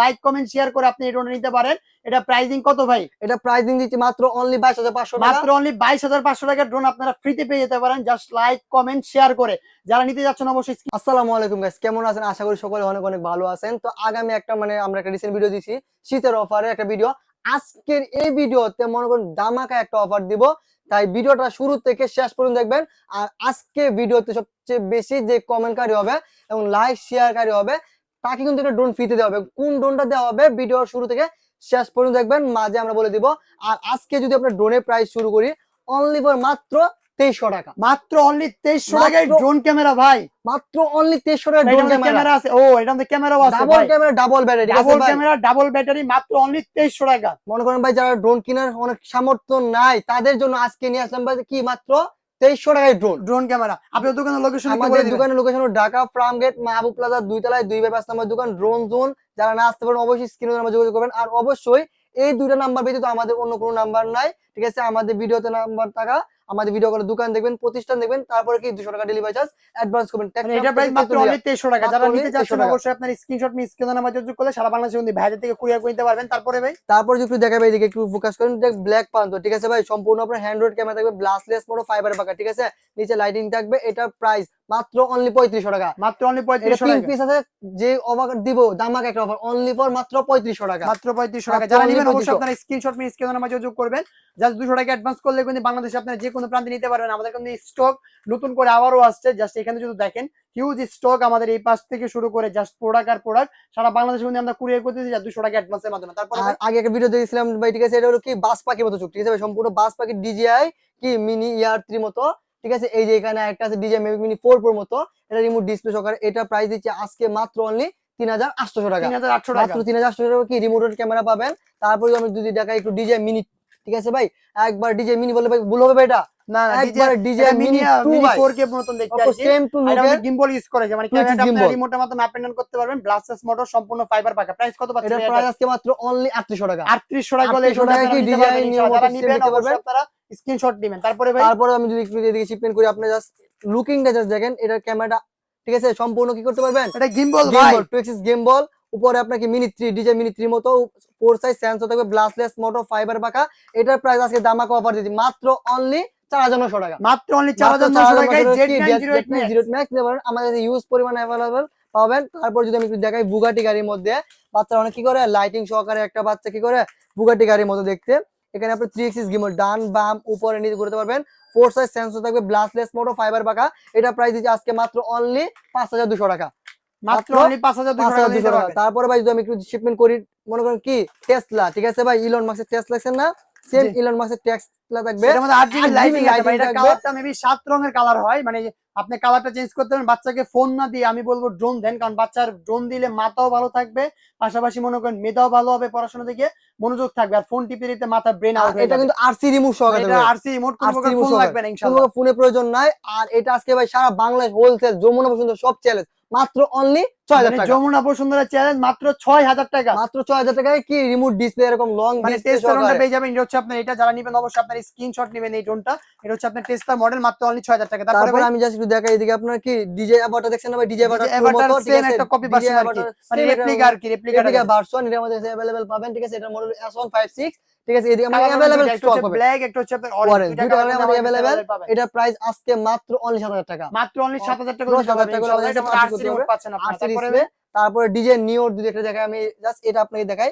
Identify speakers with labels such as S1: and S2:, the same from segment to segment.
S1: Like comment share করে আপনি ড্রোনটা নিতে পারেন। এটা প্রাইসিং কত ভাই?
S2: এটা প্রাইসিং দিচ্ছি মাত্র অনলি বাইশ হাজার পাঁচশো
S1: মাত্র অনলি বাইশ হাজার পাঁচশো টাকার ড্রোন আপনারা ফ্রিতে পেয়ে যেতে পারেন। জাস্ট লাইক কমেন্ট শেয়ার করে। যারা নিতে যাচ্ছেন অবশ্যই
S2: আসসালামু আলাইকুম গাইস কেমন আছেন? আশা করি সকলে অনেক অনেক ভালো আছেন। তো আগামী একটা মানে আমরা একটা রিসেন্ট ভিডিও দিছি শীতের অফারে একটা ভিডিও আজকের এই ভিডিওতে মনে করুন দামাকা একটা অফার দিব। তাই ভিডিওটা শুরু থেকে শেষ পর্যন্ত দেখবেন। আর আজকে ভিডিওতে সবচেয়ে বেশি যে কমেন্টকারী হবে এবং লাইক শেয়ারকারী হবে তাকে কিন্তু একটা ড্রোন ফ্রিতে দেওয়া হবে। কোন ড্রোনটা দেওয়া হবে? ভিডিওর শুরু থেকে শেষ পর্যন্ত দেখবেন মাঝে আমরা বলে দিব। আর আজকে যদি আমরা ড্রোনের প্রাইস শুরু করি অনলি ফর মাত্র তেইশশো টাকা।
S1: মাত্র অনলি তেইশশো টাকায় ড্রোন ক্যামেরা ভাই।
S2: মাত্র অনলি তেইশশো টাকা ড্রোন ক্যামেরা
S1: ক্যামেরা আছে। ও এটা আমাদের ক্যামেরাও আছে
S2: double camera double battery
S1: double camera double battery মাত্র অনলি তেইশশো টাকা।
S2: মনে করেন ভাই যারা ড্রোন কেনার অনেক সামর্থ্য নাই তাদের জন্য আজকে নিয়ে আসলাম ভাই কি মাত্র তেইশশো টাকায় ড্রোন
S1: ড্রোন ক্যামেরা আপনার দোকানের লোকেশন
S2: আমাদের দোকানের location Dhaka farm gate Mahbub Plaza দুই তলায় দুই বাই পাঁচ নম্বর দোকান ড্রোন জোন যারা না আসতে পারেন অবশ্যই স্ক্রিনে নাম্বার যোগাযোগ করবেন। আর অবশ্যই এই দুইটা নাম্বার ব্যতীত আমাদের অন্য কোনো নাম্বার নাই। ঠিক আছে? আমাদের ভিডিওতে নাম্বার থাকা। আমাদের ভিডিও কলের দোকান দেখবেন প্রতিষ্ঠান দেখবেন তারপরে কি দুশো টাকা ডেলিভারি চার্জ অ্যাডভান্স করবেন। Tag
S1: এটা প্রাইস মাত্র অনলি তেইশশো টাকা। যারা নিতে
S2: চাচ্ছেন
S1: অবশ্যই আপনার স্ক্রিনশট মিস স্ক্রিনে নাম্বার যোগাযোগ করলে সারা বাংলাদেশে কিন্তু ভাইদের থেকে কুরিয়ার করে নিতে পারবেন। তারপরে ভাই?
S2: তারপরে যদি একটু দেখাবে এদিকে একটু ফোকাস করেন দেখ ব্ল্যাক পান্তো ঠিক আছে ভাই? সম্পূর্ণ আপনার হ্যান্ড্রয়েড ক্যামেরা থাকবে ব্লাসলেস মোটো ফাইবার পাকা ঠিক আছে? নিচে লাইটিং থাকবে এটা প্রাইস মাত্র অনলি পঁয়ত্রিশশো টাকা।
S1: মাত্র অনলি পঁয়ত্রিশশো টাকা।
S2: পিস আছে যে অবাক দিব দামাক একটা অফার অনলি ফর মাত্র পঁয়ত্রিশশো টাকা।
S1: মাত্র পঁয়ত্রিশশো টাকা। যারা নেবেন অবশ্যই
S2: 3500
S1: আপনার স্ক্রিনশট নিয়ে যোগাযোগ করবেন। জাস্ট দুশো টাকা অ্যাডভান্স করলে কিন্তু বাংলাদেশে আপনারা যে কোনো প্রান্তে নিতে পারবেন। আমাদের কিন্তু স্টক নতুন করে আবারও আসছে। জাস্ট এখানে যদি দেখেন হিউজ স্টক আমাদের এই পাশ থেকে শুরু করে জাস্ট প্রোডাক্ট আর প্রোডাক্ট সারা বাংলাদেশে কিন্তু আমরা কুরিয়ার করতেছি যা দুশো টাকা অ্যাডভান্সের মাধ্যমে। তারপর
S2: আগে একটা ভিডিও দেখেছিলাম ভাই ঠিক আছে? এটা হলো কি? বাস পাখির মতো চুক্তি। ঠিক আছে সম্পূর্ণ বাস পাখি ডিজিআই কি? মিনি ইয়ার থ্রি মতো। ঠিক আছে? এই যে এখানে একটা আছে ডিজিআই মিনি ফোর প্রোর মতো। এটা রিমোট ডিসপ্লে সহকারে। এটা প্রাইস দিচ্ছে আজকে মাত্র অনলি তিন হাজার আটশো টাকা। মাত্র তিন হাজার আটশো টাকা কি রিমোটের ক্যামেরা পাবেন? তারপরে আমি যদি দেখাই একটু ডিজে মিনি ঠিক আছে ভাই? একবার ডিজে মিনি বলে ভাই ভুল হবে ভাই এটা?
S1: না না
S2: একবার ডিজে মিনি টু ভাই
S1: ফোর কে মতন দেখতে আসছে
S2: সেম টু
S1: গিম্বল ইউজ করেছে। মানে ক্যামেরাটা আপনি রিমোটের মাধ্যমে আপ এন্ড করতে পারবেন। ব্লাস্টাস মোটর সম্পূর্ণ ফাইবার পাকা প্রাইস কত
S2: এটা? প্রাইস আজকে মাত্র অনলি আটত্রিশশো টাকা।
S1: 3800 টাকা হলে
S2: 3800 টাকা কি
S1: যারা
S2: মোটর নিতে পারবেন।
S1: আপনারা স্ক্রিনশট নেবেন তারপরে ভাই
S2: তারপরে আমি যদি একটু এদিকে শিপমেন্ট করি আপনি জাস্ট লুকিংটা জাস্ট দেখেন এটার ক্যামেরাটা ঠিক আছে সম্পূর্ণ কি করতে পারবেন?
S1: এটা গিম্বল ভাই।
S2: গেম টু এক্সিস গেম বল উপরে আপনাকে mini three DJ mini three মতো ফোর সাইজ সেন্সর থাকবে গ্লাসলেস মোটো ফাইবার পাকা এটার প্রাইস আজকে দামাকে অফার দিচ্ছি। মাত্র অনলি চার হাজার নশো টাকা।
S1: মাত্র অনলি
S2: মাত্র
S1: 4900 টাকায়
S2: 4900 কি?
S1: Z908
S2: Jet Max Zero Max নিতে পারেন আমাদের ইউজ পরিমাণ অ্যাভেলেবল পাবেন। তারপর যদি আমি একটু দেখাই বুগাটি গাড়ির মধ্যে বাচ্চারা অনেক কি করে? লাইটিং সহকারে একটা বাচ্চা কি করে? বুগাটি গাড়ির মতো দেখতে। এখানে আপনি থ্রি এক্সিস গিমল ডান বাম উপরে নিচে ঘুরতে পারবেন। ফোর সাইজ সেন্সর থাকবে ব্লাসলেস মোটো ফাইবার পাকা এটা প্রাইস দিচ্ছে আজকে মাত্র অনলি পাঁচ হাজার দুশো টাকা। তারপরে ভাই যদি আমি একটু শিপমেন্ট করি মনে করেন কি? টেসলা ঠিক আছে ভাই ইলন মাসে টেস্ট লাগছেন না? সেম ইলন টেসলা থাকবে।
S1: এর মধ্যে 8 জিবি লাইটিং আছে এটা কালারটা মেবি সাত রঙের কালার হয়। মানে আপনি কালারটা চেঞ্জ করতে পারেন বাচ্চাকে ফোন না দিয়ে আমি বলব ড্রোন দেন কারণ বাচ্চার ড্রোন দিলে মাথাও ভালো থাকবে। পাশাপাশি মনে করেন মেধাও ভালো হবে পড়াশোনা থেকে মনোযোগ থাকবে। আর ফোন টিপে দিতে মাথা ব্রেন আউট
S2: এটা কিন্তু আরসি রিমুভ সহকারে
S1: এটা। আরসি রিমোট কোনো ফোন। লাগবে না ইনশাআল্লাহ।
S2: কোনো ফোনে প্রয়োজন নাই। আর এটা আজকে ভাই সারা বাংলাদেশ হোলসেল যমুনা পর্যন্ত সব চ্যালেঞ্জ মাত্র অনলি ছয় হাজার
S1: মানে
S2: টাকা
S1: যমুনা বসুন্ধরা চ্যালেঞ্জ মাত্র 6000 টাকা
S2: মাত্র ছয় হাজার টাকায় কি রিমোট ডিসপ্লে এরকম লং
S1: মানে
S2: ডিসপ্লে
S1: টেস্টারটা পেয়ে যাবেন এটা হচ্ছে আপনার এটা যারা নেবেন অবশ্যই আপনার স্ক্রিনশট নেবেন এই ড্রোনটা এটা হচ্ছে আপনার টেস্টার মডেল মাত্র অনলি 6000 টাকা তারপরে
S2: তারপরে আমি জাস্ট একটু দেখাই এদিকে আপনার কি ডিজে অ্যাভাটার দেখছেন না ভাই ডিজে অ্যাভাটার
S1: এভাটার সেম একটা কপি ভার্সন আর কি মানে রেপ্লিকা আর কি রেপ্লিকা
S2: রেপ্লিকা ভার্সন এটার মধ্যে अवेलेबल পাবেন ঠিক আছে এটার মডেল S156 ঠিক আছে এদিকে আমাদের अवेलेबल স্টক হবে
S1: ব্ল্যাক একটা হচ্ছে আপনার
S2: Orange,
S1: অরেঞ্জ
S2: দুইটা colour আমাদের available। এটার প্রাইস আজকে মাত্র অনলি 7000 টাকা
S1: মাত্র অনলি 7000 টাকা
S2: পুরো
S1: দিতে পারবেন
S2: 7000 টাকা
S1: ইনশাআল্লাহ।
S2: আমাদের
S1: এটা
S2: কাছে
S1: আরসি
S2: করতে
S1: রিমোট
S2: হবে।
S1: পাচ্ছেন আপনারা
S2: আরসি
S1: তারপরে
S2: ডিসপ্লে তারপরে ডিজে নিওর যদি একটা দেখাই আমি জাস্ট এটা আপনাকে দেখাই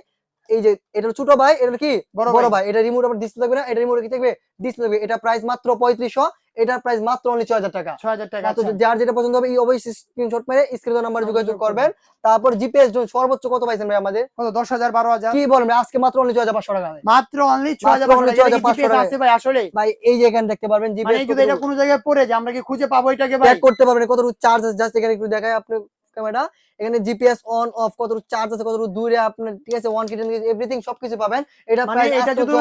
S2: এই যে এটা ছোট ভাই এটা কি?
S1: বড়
S2: বড়
S1: ভাই।
S2: এটা রিমোট আবার ডিসপ্লে থাকবে না এটা রিমোট কি থাকবে? ডিসপ্লে থাকবে। এটা প্রাইস মাত্র 3500 এটার প্রাইস মাত্র অনলি 6000 টাকা।
S1: 6000 টাকা
S2: মাত্র
S1: আচ্ছা।
S2: যার যেটা পছন্দ হবে এই অবশ্যই স্ক্রিনশট মেরে স্ক্রিন নাম্বার যোগাযোগ করবেন। তারপর জিপিএস জোন সর্বোচ্চ কত পাইছেন ভাই আমাদের?
S1: কত? 10000 12000
S2: কি বলেন আজকে মাত্র অনলি 6500 টাকা ভাই।
S1: মাত্র অনলি
S2: মাত্র
S1: 6000
S2: only
S1: টাকা।
S2: 6500
S1: জিপিএস আছে ভাই আসলে।
S2: ভাই এই যে এখানে দেখতে পারবেন
S1: মানে
S2: জিপিএস
S1: যদি এটা কোনো জায়গায় পড়ে যায় আমরা কি খুঁজে পাবো এটাকে ভাই?
S2: করতে পারবেন কত চার্জ জাস্ট এখানে একটু দেখায় আপনি ক্যামেরা এখানে জিপিএস অন অফ কতটুকু চার্জ আছে কতটুকু দূরে আপনার ঠিক আছে ওয়ান কিটেন এভরিথিং সবকিছু পাবেন। এটা
S1: মানে এটা যদি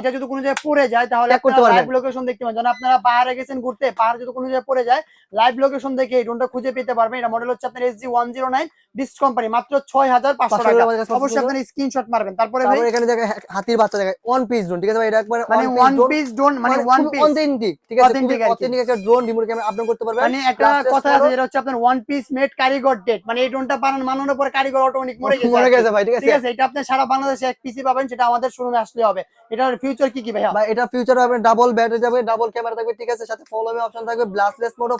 S1: এটা যদি কোনো জায়গায় পড়ে যায় তাহলে
S2: করতে
S1: আপনারা
S2: পারবেন।
S1: লাইভ লোকেশন দেখতে পাবেন যখন আপনারা পাহাড়ে গেছেন ঘুরতে পাহাড় যদি কোনো জায়গায় পড়ে যায় লাইভ লোকেশন দেখে এই ড্রোনটা খুঁজে পেতে পারবেন। এটা মডেল হচ্ছে আপনার এসজি 109 ডিস্ক কোম্পানি মাত্র 6500
S2: 500
S1: টাকা। অবশ্যই। আপনারা স্ক্রিনশট মারবেন। তারপরে ভাই
S2: এখানে দেখেন হাতির বাচ্চা দেখেন ওয়ান পিস ড্রোন ঠিক আছে ভাই? এটা একবার
S1: মানে ওয়ান পিস ড্রোন মানে ওয়ান পিস
S2: অথেন্টিক ঠিক আছে?
S1: Authentic আর কি।
S2: অথেন্টিক একটা ড্রোন রিমোট ক্যামেরা আপলোড করতে পারবেন।
S1: মানে একটা কথা আছে। যেটা হচ্ছে আপনার ওয়ান পিস মেড কারিগর ডেট মানে এই ড্রোনটা ড্রোনটা বানান বানানোর পরে কারিগর অটোমেটিক মরে গেছে
S2: মরে গেছে ভাই ঠিক
S1: ঠিক
S2: আছে
S1: আছে এটা আপনি সারা বাংলাদেশে এক পিসি পাবেন সেটা আমাদের শোরুমে আসলে হবে। এটার ফিউচার কি কি ভাইয়া?
S2: ভাই এটা ফিউচার হবে ডাবল ব্যাটারি যাবে ডাবল ক্যামেরা থাকবে ঠিক আছে? সাথে ফলো মি অপশন থাকবে ব্লাস্টলেস মোড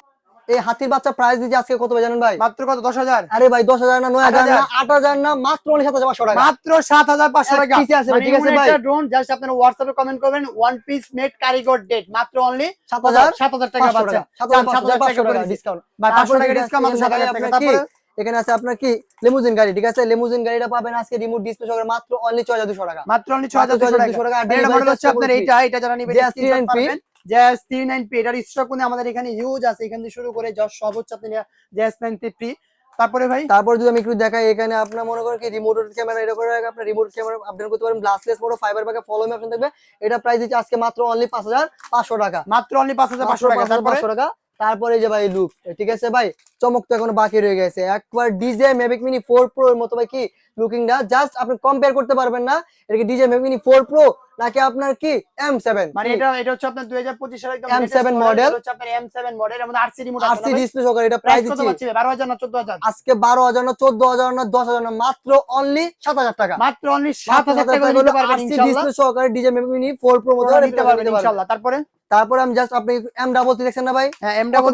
S2: এই হাতির বাচ্চা প্রাইস দিচ্ছে আজকে কত জানেন ভাই?
S1: মাত্র কত? দশ হাজার?
S2: আরে ভাই দশ হাজার না নয় হাজার না
S1: 8,000
S2: আট হাজার না মাত্র সাত হাজার পাঁচশো টাকা।
S1: মাত্র সাত হাজার পাঁচশো
S2: এক
S1: টাকা।
S2: piece আছে
S1: মানে
S2: ঠিক আছে ভাই?
S1: ড্রোন জাস্ট আপনারা হোয়াটসঅ্যাপে কমেন্ট করবেন ওয়ান পিস মেড কারিগর ডেট মাত্র অনলি
S2: সাত হাজার
S1: সাত হাজার টাকা
S2: টাকা। সাত হাজার পাঁচশো
S1: টাকা।
S2: ডিসকাউন্ট
S1: বা পাঁচশো টাকা ডিসকাউন্ট মাত্র সাত হাজার টাকা তারপরে
S2: এখানে আছে আপনার কি? লেমুজিন গাড়ি ঠিক আছে? লিমুজিন গাড়িটা পাবেন আজকে রিমোট ডিসপ্লে সহকারে মাত্র অনলি ছয় হাজার দুশো টাকা।
S1: মাত্র অনলি ছয় হাজার
S2: মাত্র
S1: দুশো
S2: 6,200
S1: টাকা। আর এটা মডেল হচ্ছে আপনার এইটা এটা যারা নিবেন
S2: JS 393
S1: JS three nine P এটার স্টক কিন্তু আমাদের এখানে হিউজ আছে। এখান থেকে শুরু করে যা সব হচ্ছে আপনি জেএস নাইন থ্রি তারপরে ভাই?
S2: তারপর যদি আমি একটু দেখাই এখানে আপনার মনে করেন কি রিমোট ক্যামেরা এটা করে আপনার রিমোট ক্যামেরা আপডেট করতে পারেন। গ্লাসলেস মোড ফাইবার ব্যাগে ফলো মি অপশন থাকবে। এটা প্রাইস দিচ্ছে আজকে মাত্র অনলি পাঁচ হাজার পাঁচশো টাকা।
S1: মাত্র অনলি পাঁচ হাজার পাঁচশো টাকা। তারপরে?
S2: পাঁচশো টাকা। তারপরে যে ভাই লুক ঠিক আছে ভাই? চমক তো এখন বাকি রয়ে গেছে। একবার DJ Mavic mini four pro এর মতো ভাই কি লুকিংটা জাস্ট আপনি কম্পেয়ার করতে পারবেন না। এটা কি ডিজে মিনি ফোর প্রো নাকি আপনার কি এম সেভেন
S1: মানে এটা এটা হচ্ছে আপনার দুই হাজার পঁচিশ সালের একদম
S2: M7
S1: latest
S2: model।
S1: এটা হচ্ছে আপনার এম সেভেন মডেল আমাদের RC remote
S2: R C display সহকারে এটা প্রাইস দিচ্ছি।
S1: বারো হাজার না চোদ্দ হাজার?
S2: আজকে বারো হাজার না চোদ্দ হাজার না দশ হাজার না মাত্র অনলি সাত হাজার টাকা।
S1: মাত্র অনলি সাত হাজার টাকা নিতে পারবেন ইনশাআল্লাহ
S2: ডিসপ্লে সহকারে ডিজে মিনি ফোর প্রো মতো
S1: নিতে পারবেন ইনশাআল্লাহ তারপরে?
S2: তারপরে আমি জাস্ট আপনি এম ডাবল দেখছেন না ভাই?
S1: হ্যাঁ এম ডাবল?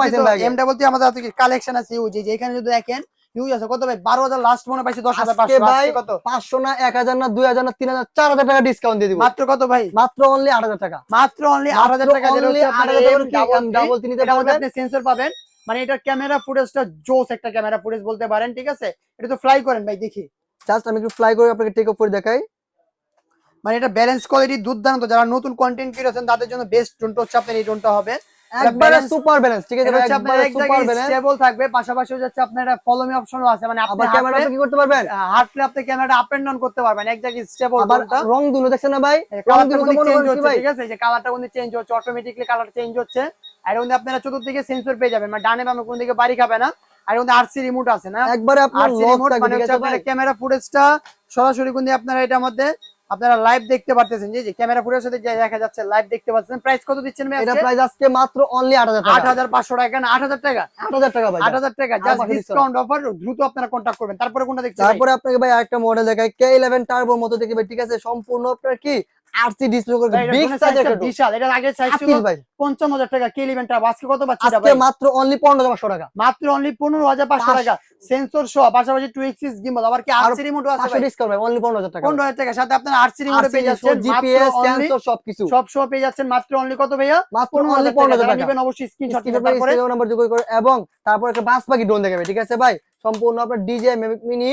S1: এম ডাবল আমাদের হাতে কালেকশন আছে? ইউজ যে এখানে যদি দেখেন ইউজ আছে কত ভাই? বারো হাজার লাস্ট মনে পাইছি দশ হাজার পাঁচশো
S2: ভাই
S1: কত?
S2: পাঁচশো না এক হাজার না দুই হাজার না তিন হাজার চার হাজার টাকা ডিসকাউন্ট দিয়ে দিব।
S1: মাত্র কত ভাই?
S2: মাত্র অনলি আট হাজার টাকা।
S1: মাত্র অনলি আট হাজার টাকা যেটা হচ্ছে আপনার M double three,
S2: ডাবল তিনটে
S1: আপনি সেন্সর পাবেন। মানে এটার ক্যামেরা ফুটেজটা জোস একটা ক্যামেরা ফুটেজ বলতে পারেন ঠিক আছে? এটা তো ফ্লাই করেন ভাই দেখি।
S2: জাস্ট আমি একটু ফ্লাই করে আপনাকে টেক অফ করে দেখাই।
S1: মানে এটা ব্যালেন্স কোয়ালিটি দুর্দান্ত। যারা নতুন কন্টেন্ট ক্রিয়েছেন তাদের জন্য বেস্ট ড্রোনটা হচ্ছে আপনার এই ড্রোনটা হবে। এটা
S2: একবারে সুপার ব্যালেন্স ঠিক আছে?
S1: এটা আপনার
S2: সুপার ব্যালেন্স
S1: স্টেবল থাকবে পাশাপাশি হচ্ছে আপনার এটা ফলো অপশনও আছে। মানে আপনি
S2: ক্যামেরা
S1: হাঁটলে-
S2: কি করতে পারবেন?
S1: হাঁটলে আপনি ক্যামেরাটা আপ এন্ড ডাউন করতে পারবেন। এক জায়গায় স্টেবল
S2: রং দুলো দেখছেন না ভাই? রং দুলো তো
S1: কিন্তু
S2: মনে
S1: চেঞ্জ হচ্ছে ঠিক আছে? যে কালারটা চেঞ্জ হচ্ছে কালার চেঞ্জ হচ্ছে। আর মধ্যে আপনারা চতুর্দিকে সেন্সর পেয়ে যাবেন। মানে ডানে বামে কোন দিকে বাড়ি খাবে না। আর আরসি রিমোট আছে না?
S2: একবারে আপনার লক থাকবে
S1: মানে ক্যামেরা ফুটেজটা সরাসরি কিন্তু আপনারা এটার মধ্যে আপনারা লাইভ দেখতে পারতেছেন যে ক্যামেরা ফুটেজ সাথে যে দেখা যাচ্ছে লাইভ দেখতে পাচ্ছেন প্রাইস কত দিচ্ছেন ভাই
S2: এটা প্রাইস আজকে মাত্র অনলি আট হাজার
S1: আট
S2: টাকা
S1: হাজার পাঁচশো টাকা না আট হাজার টাকা?
S2: আট হাজার টাকা ভাই
S1: আট হাজার টাকা জাস্ট ডিসকাউন্ট অফার দ্রুত আপনারা কন্টাক্ট করবেন। তারপরে কোনটা দেখছেন?
S2: তারপরে আপনাকে ভাই আরেকটা মডেল দেখাই কে ইলেভেন টার্বোর মতো দেখবে ঠিক আছে? সম্পূর্ণ আপনার কি? আরসি ডিসপ্লে করে বিগ সাইজ একটা
S1: বিশাল এটা আগে সাইজ ছিল
S2: আকিল ভাই।
S1: পঞ্চান্ন হাজার টাকা কে আজকে কত পাচ্ছি
S2: আজকে মাত্র অনলি পনেরো হাজার পাঁচশো টাকা।
S1: মাত্র অনলি পনেরো হাজার পাঁচশো
S2: পাঁচ-
S1: টাকা। সেন্সর সহ পাশাপাশি গিম্বল আবার কি আরসি রিমোট আছে ভাই?
S2: ডিসকাউন্ট ভাই অনলি পনেরো হাজার টাকা।
S1: পনেরো হাজার টাকা সাথে আপনার আরসি রিমোট পেয়ে যাচ্ছেন
S2: জিপিএস সেন্সর সবকিছু।
S1: সব সহ পেয়ে যাচ্ছেন মাত্র অনলি কত ভাইয়া?
S2: মাত্র অনলি
S1: হাজার
S2: পনেরো
S1: টাকা। নিবেন অবশ্যই স্ক্রিনশট
S2: স্ক্রিনে
S1: তারপরে
S2: নাম্বার যোগ করে এবং তারপর একটা বাস পাখি ড্রোন দেখাবে ঠিক আছে ভাই? সম্পূর্ণ আপনার ডিজে মিনি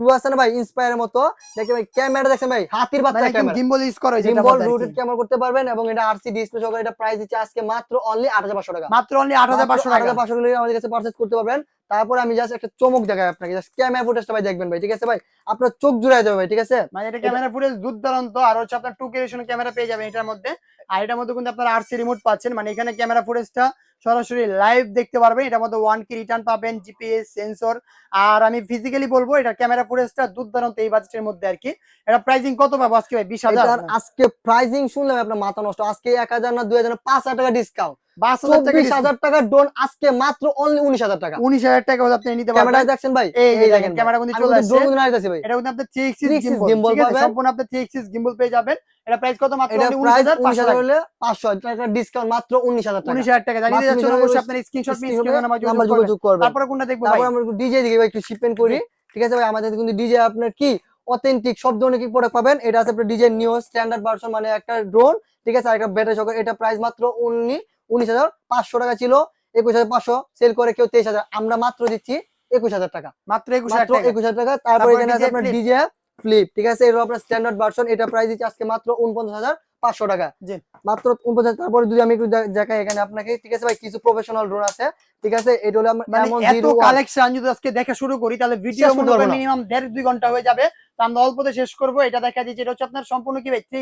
S2: টু আছে না ভাই? ইন্সপায়ারের মতো। দেখে ভাই ক্যামেরা ভাই হাতির বাচ্চা ক্যামেরা
S1: গিম্বল ইউজ করা হয়েছে
S2: জিম্বল রুটেড ক্যামেরা করতে পারবেন এবং এটা আরসি ডিসপ্লে সহকারে এটা প্রাইস দিচ্ছে আজকে মাত্র অনলি টাকা।
S1: মাত্র অনলি টাকা।
S2: টাকা আমাদের কাছে পারচেজ করতে পারবেন। তারপর আমি জাস্ট একটা চমক দেখাই আপনাকে জাস্ট ক্যামেরা ফুটেজটা ভাই দেখবেন ভাই ঠিক আছে ভাই? আপনার চোখ জুড়ে যাবে ভাই ঠিক আছে?
S1: মানে এটা ক্যামেরা ফুটেজ দুর্দান্ত আর হচ্ছে আপনার টু কেরেশন ক্যামেরা পেয়ে যাবেন এটার মধ্যে। আর এটার মধ্যে কিন্তু আপনার আরসি রিমোট পাচ্ছেন মানে এখানে ক্যামেরা ফুটেজটা সরাসরি লাইভ দেখতে পারবেন। এটার মধ্যে ওয়ান কি রিটার্ন পাবেন জিপিএস সেন্সর আর আমি ফিজিক্যালি বলব এটা ক্যামেরা ফুটেজটা দুর্দান্ত এই বাজেটের মধ্যে আর কি। এটা প্রাইসিং কত পাবো আজকে ভাই? বিশ হাজার?
S2: আজকে প্রাইজিং শুনলে আপনার মাথা নষ্ট আজকে এক হাজার না দুই হাজার না পাঁচ হাজার টাকা ডিসকাউন্ট
S1: টাকা
S2: আজকে মাত্র অনলি উনিশ হাজার টাকা।
S1: উনিশ হাজার টাকা আপনি নিতে
S2: ক্যামেরা দেখছেন ভাই?
S1: এই দেখেন
S2: দেখেন
S1: ক্যামেরা কিন্তু চলে আসছে।
S2: ড্রোন আসছে ভাই।
S1: এটা কিন্তু আপনি থ্রি এক্সিস গিম্বল
S2: gimbal
S1: ঠিক আছে?
S2: পাবেন।
S1: সম্পূর্ণ আপনি থ্রি এক্সিস গিম্বল পেয়ে যাবেন। এটা প্রাইস কত মাত্র? টাকা
S2: হলে পাঁচশো। টাকা ডিসকাউন্ট মাত্র উনিশ হাজার টাকা।
S1: উনিশ হাজার টাকা। জানিয়ে
S2: মাত্র
S1: যাচ্ছেন
S2: 19,000
S1: অবশ্যই আপনার screenshot
S2: Screen
S1: screen number
S2: number
S1: যোগাযোগ
S2: যোগাযোগ করবেন।
S1: তারপরে কোনটা দেখব ভাই?
S2: তারপর আমরা ডিজে দিকে ভাই একটু শিপমেন্ট করি। ঠিক আছে ভাই? আমাদের কিন্তু ডিজে আপনার কি? অথেন্টিক সব ধরনের কি প্রোডাক্ট পাবেন? এটা আছে আপনার ডিজে নিউ স্ট্যান্ডার্ড ভার্সন মানে একটা ড্রোন ঠিক আছে? আর একটা ব্যাটারি সহকারে। এটা প্রাইস মাত্র উনিশ উনিশ হাজার পাঁচশো টাকা ছিল একুশ হাজার পাঁচশো সেল করে কেউ তেইশ হাজার। আমরা মাত্র দিচ্ছি একুশ হাজার টাকা।
S1: মাত্র একুশ হাজার টাকা।
S2: একুশ হাজার টাকা তারপর এখানে আছে আপনার ডিজে ফ্লিপ ঠিক আছে? এটা আপনার স্ট্যান্ডার্ড ভার্সন এটা প্রাইস দিচ্ছে আজকে মাত্র উনপঞ্চাশ হাজার পাঁচশো টাকা। মাত্র উনপঞ্চাশ তারপরে যদি আমি একটু দেখাই এখানে আপনাকে ঠিক আছে ভাই? কিছু প্রফেশনাল ড্রোন আছে ঠিক আছে? এটা হলো
S1: মানে
S2: এমন
S1: কালেকশন যদি আজকে দেখা শুরু করি তাহলে ভিডিও। মিনিমাম দেড় দুই ঘণ্টা হয়ে যাবে। তো আমরা অল্পতে শেষ করব। এটা দেখা যাচ্ছে এটা হচ্ছে আপনার সম্পূর্ণ কি ভাই? থ্রি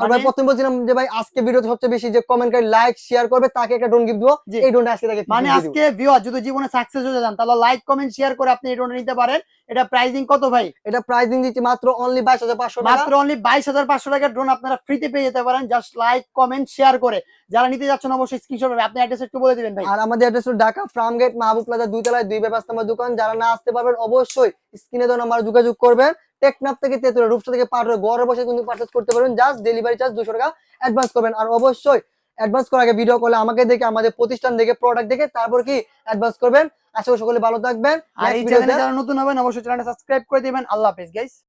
S2: আমরা
S1: মানে-
S2: প্রথম বলছিলাম যে ভাই আজকে ভিডিওতে সবচেয়ে বেশি যে কমেন্ট করে লাইক শেয়ার করবে তাকে একটা ডোন গিফট দিব। এই ডোনটা আজকে তাকে
S1: মানে। আজকে ভিউয়ার যদি জীবনে সাকসেস হয়ে যান তাহলে লাইক কমেন্ট শেয়ার করে আপনি এই ডোনটা নিতে পারেন। এটা প্রাইজিং কত ভাই?
S2: এটা প্রাইজিং দিচ্ছি মাত্র অনলি বাইশ হাজার পাঁচশো
S1: মাত্র অনলি বাইশ হাজার পাঁচশো টাকা ড্রোন আপনারা ফ্রিতে পেয়ে যেতে পারেন। জাস্ট লাইক কমেন্ট শেয়ার করে। যারা নিতে যাচ্ছেন অবশ্যই স্ক্রিনশট হবে আপনি অ্যাড্রেস একটু বলে দিবেন ভাই।
S2: আর আমাদের অ্যাড্রেস হলো Dhaka farm gate Mahbub Plaza দুই তলায় দুই ব্যবস্থা আমার দোকান। যারা না আসতে পারবেন অবশ্যই স্ক্রিনে দেওয়া নাম্বার যোগাযোগ করবেন। টেকনাপ থেকে তেতুরা রূপসা থেকে পাঠার ঘরে বসে কিন্তু পারচেজ করতে পারবেন। জাস্ট ডেলিভারি চার্জ দুশো টাকা অ্যাডভান্স করবেন। আর অবশ্যই অ্যাডভান্স করার আগে ভিডিও কলে আমাকে দেখে আমাদের প্রতিষ্ঠান দেখে প্রোডাক্ট দেখে তারপর কি অ্যাডভান্স করবেন? আশা করি সকলে ভালো থাকবেন।
S1: আর এই চ্যানেলে যারা নতুন হবেন অবশ্যই চ্যানেলটা সাবস্ক্রাইব করে দিবেন। আল্লাহ হাফেজ গাইস